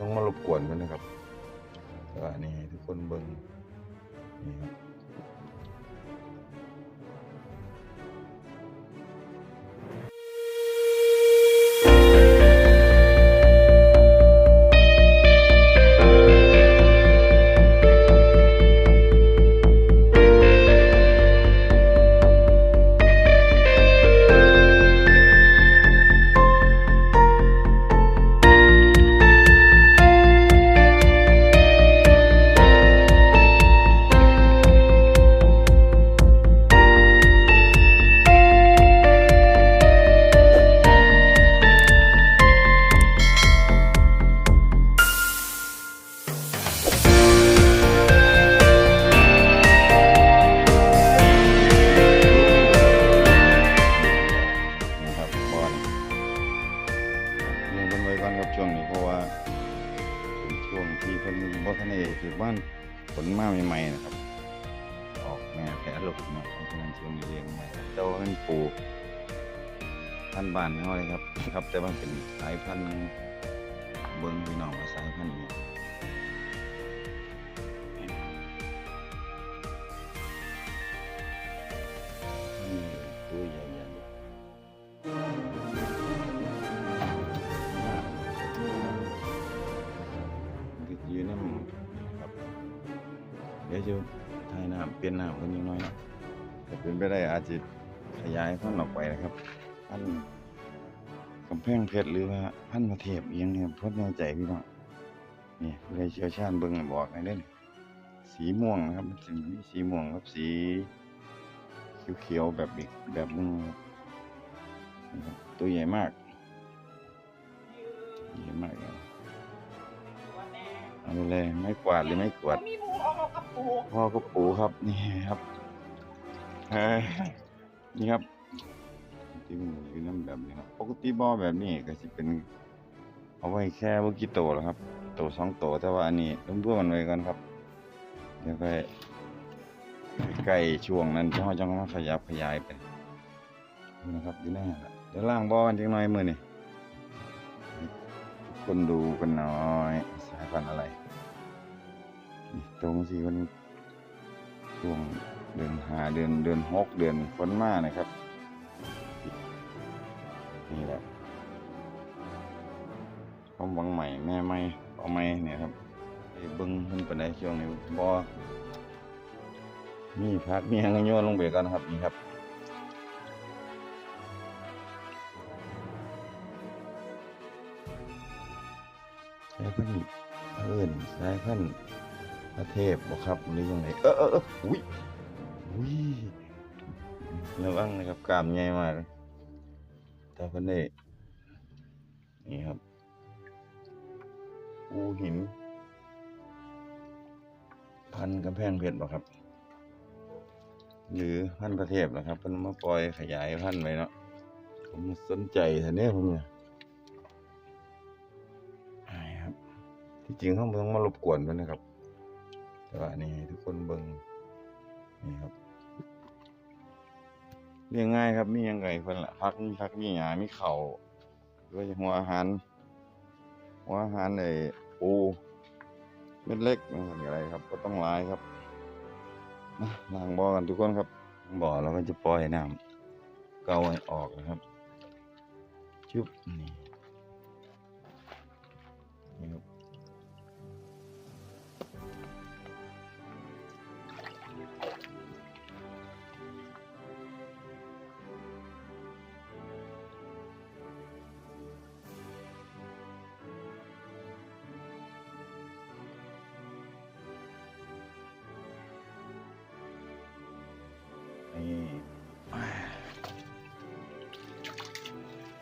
ต้องมารบกวนกันนะครับอันนี้ทุกคนเบิ่งนี่ครับ บ่ทันได้ถือบ้านผลมาใหม่ๆนะครับ ออกแม่แผลหลบมาะเพราะฉะนั้นช่วงเลี้ยงใหม่ครับแต่านปลูกท่านบ้านเขาเลยครับ ครับ แต่ว่าเป็นสายพันธุ์เบิ่งพี่น้องสายพันธุ์นี้นี่ เดี๋ยวจะทายน้ำเปลี่ยนน้ำคนยังน้อยนะถ้าเป็นไปได้อาจจะขยายพันธุ์ออกไปนะครับ พันธุ์กำแพงเพชรหรือว่าพันธุ์ประเทศเอียงเนี่ยพดแน่ใจพี่น้องนี่ผู้ใดเชี่ยวชาญเบิ่งให้บอกให้เด้อสีม่วงนะครับมันจะมีสีม่วงกับสีเขียวๆแบบอีกแบบนึงครับนี่ครับตัวใหญ่มากใหญ่มากเลย เอาไปเลยไม่กวาดหรือไม่กวาด มี กระปูพ่อก็ปูครับนี่ครับเฮ้ยนี่ครับที่มันอยู่น้ำแบบนี้ครับปกติบ่อแบบนี้ก็จะเป็น เอาไว้แค่ว่ากี่โตแล้วครับโตสองโตแต่ว่าอันนี้ต้องเพื่อมันไว้ก่อนครับเดี๋ยวก็ใกล้ช่วงนั้นจะจะมาขยับขยายไปนะครับอยู่น้าละเดี๋ยวล่างบ่อกันจังหน่อยมือนี่คนดูกันหน่อยสายพันธุ์อะไร ตรงสี่วันช่วงเดือนหาเดือนเดือนหกเดือนฝนมานะครับ นี่แหละความหวังใหม่แม่ไม่เอาไม่เนี่ยครับไปเบิ้งเพิ่นปานช่วงนี้บ่มีพักมีหยังก็โยนลงไปก่อนนะครับนี่ครับสายพันธุ์เอิ้นสายพันธุ์ ประเทศบ่ครับหรือยังไงเออเออเอออุ้ยอุ้ยระวังนะครับกามใหญ่มากเลยแต่เพิ่นได้นี่ครับปูหิน พันกำแพงเพชรบ่ครับ หรือพันธุ์ประเทศนะครับเพิ่นมาปล่อยขยายพันไว้เนาะผมสนใจแท้เนี่ยผมเนี่ยอ้ายครับที่จริงเขาบ่ต้องมารบกวนเพิ่นนะครับ แต่ว่านี่ให้ทุกคนเบิ่งนี่ครับเลี้ยงง่ายครับมียังไงเพิ่นละพักมีพักมีหญ้ามีเข้าด้วยหัวอาหารหัวอาหารไอ้ปูเม็ดเล็กนะอะไรครับ ก็ต้องหลายครับนะล้างบ่อกันทุกคนครับบ่อเราก็จะปล่อยน้ำเกาให้ออกนะครับชุบนี่ นี่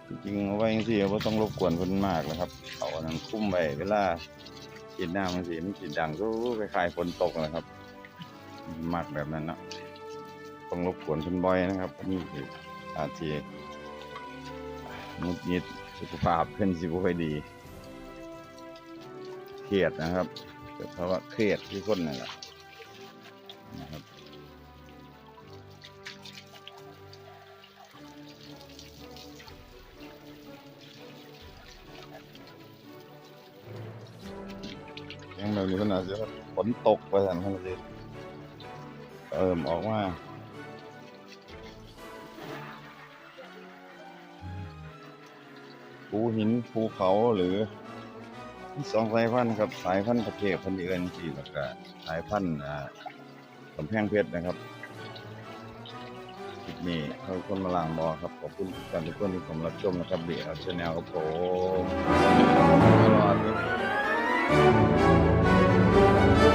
จริงๆเอาไว้จังซี่ว่าต้องรบกวนเพิ่นมากนะครับเอาอันนั้นคุ้มไว้เวลาฉีดน้ำมันสิมันสิดังก็คล้ายๆฝนตกนะครับ มากแบบนั้นนะต้องรบกวนเพิ่นบ่อยนะครับนี่คืออาจสิหงุดหงิดสุขภาพเพิ่อนสิบ่ค่อยดีเครียดนะครับเกิดภาวะเครียดที่คนนั่นแหละนะครับ นี้มันาจจะฝนตกว่าซั่นเพิ่นสิเอิ่มออกมาภูหินภูเขาหรือสองสายพันธุ์ครับสายพันธุ์ตะเกียบพันธุ์เอินที่แล้วก็สายพันธุ์อ่ากำแพงเพชรนะครับคลิปนี้เขาคนมาล่างบอครับขอบคุณทุกท่านทุกคนที่ผมรับชมนะครับเบียร์ชาแนลครับผมตลอด Thank you.